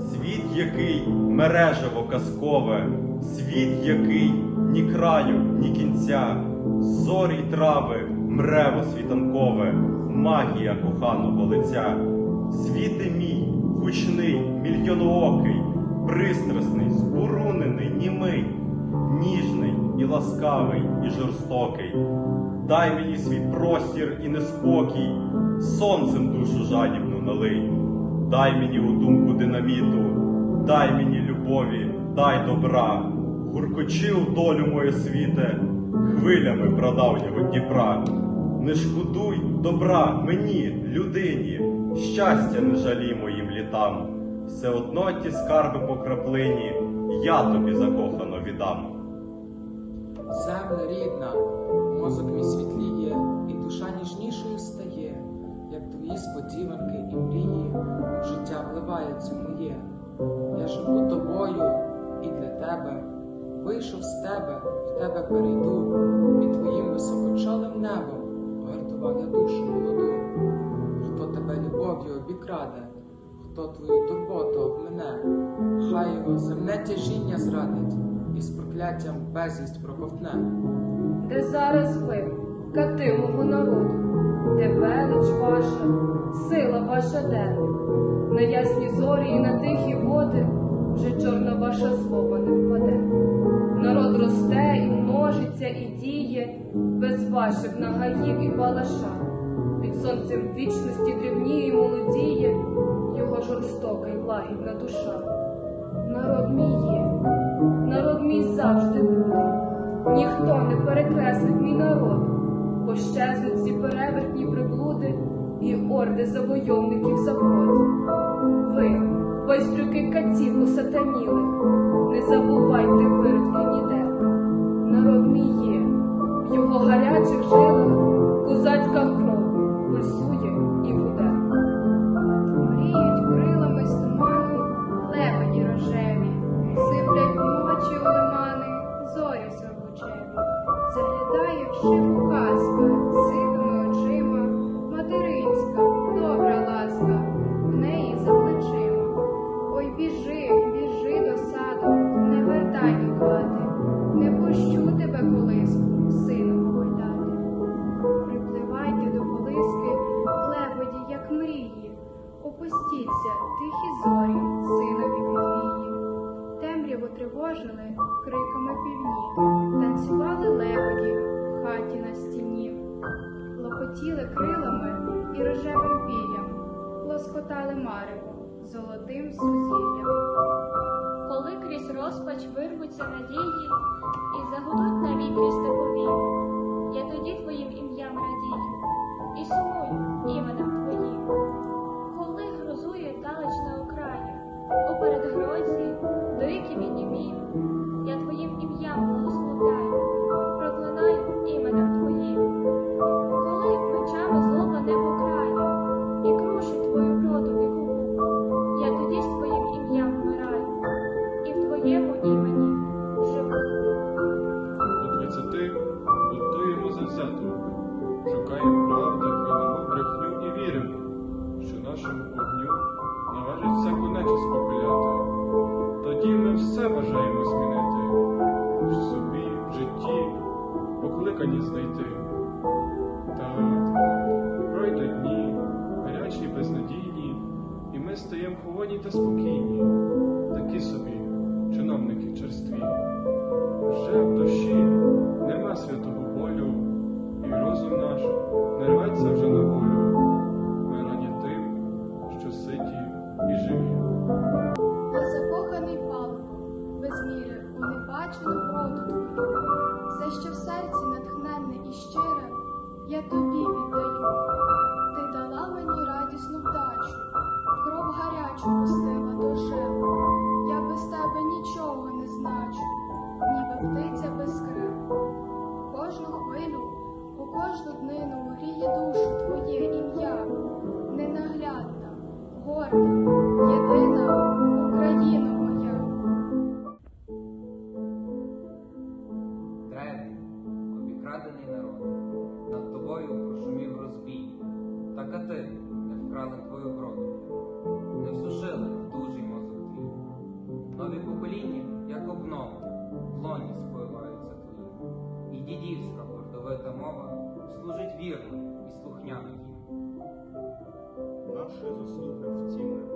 Світ, який мережево казкове, світ, який ні краю, ні кінця, зорі й трави, мрево світанкове, магія коханого лиця. Світи мій, гучний, мільйоноокий, пристрасний, збурунений, німий, ніжний і ласкавий, і жорстокий. Дай мені свій простір і неспокій, сонцем душу жадібну налий. Дай мені у думку динаміту, дай мені любові, дай добра, гуркочи у долю моє світе, хвилями прадавнього Дніпра. Не шкодуй добра мені, людині, щастя не жалій моїм літам. Все одно ті скарби по краплині, я тобі закохано віддам. Земля рідна, мозок тебе, в тебе перейду, під твоїм високочолим небом, гартував душу молоду. Хто тебе любов'ю обікраде, хто твою турботу обмине, хай його земне тяжіння зрадить і з прокляттям безвість проковтне. Де зараз ви, кати мого народу, де велич ваша, сила ваша де? На ясні зорі і на тихі і діє, без ваших нагаїв і палаша. Під сонцем вічності древніє і молодіє, його жорстока й лагідна душа. Народ мій є, народ мій завжди буде. Ніхто не перекреслить мій народ, пощезнуть всі перевертні приблуди і орди завойовників завод. Ви, байстрюки катів усатанілих, не забувайте виродки його гарячих жилах козацька кров пульсує і гуде. Мріють крилами з туману лебеді рожеві, сиплять ночі у лимани, зорі сургучеві. Заглядає в шибу казка сивими очима, материнська, добра ласка, в неї за плечима. Ой, біжи, біжи до саду, не вертай до хати, тихі зорі, синові підвії. Темряву тривожили криками півні, танцювали лебеді в хаті на стіні, лопотіли крилами і рожевим піллям, лоскотали марево золотим сузіллям. Коли крізь розпач вирвуться надії і загудуть на вітрі степові, я тоді твоїм ім'ям радію і сумую іменем just okay. плачу, пустила душею, я без тебе нічого не значу, ніби птиця без крил. Кожну хвилю, у кожну днину гріє душу твоє ім'я, ненаглядна, горда, єдина Україна моя. Древній, обікрадений народ, над тобою прошумів розбій, та кати не вкрали твою вроду. та мова служить вірно і слухняно їм. Наша заслуга в тім не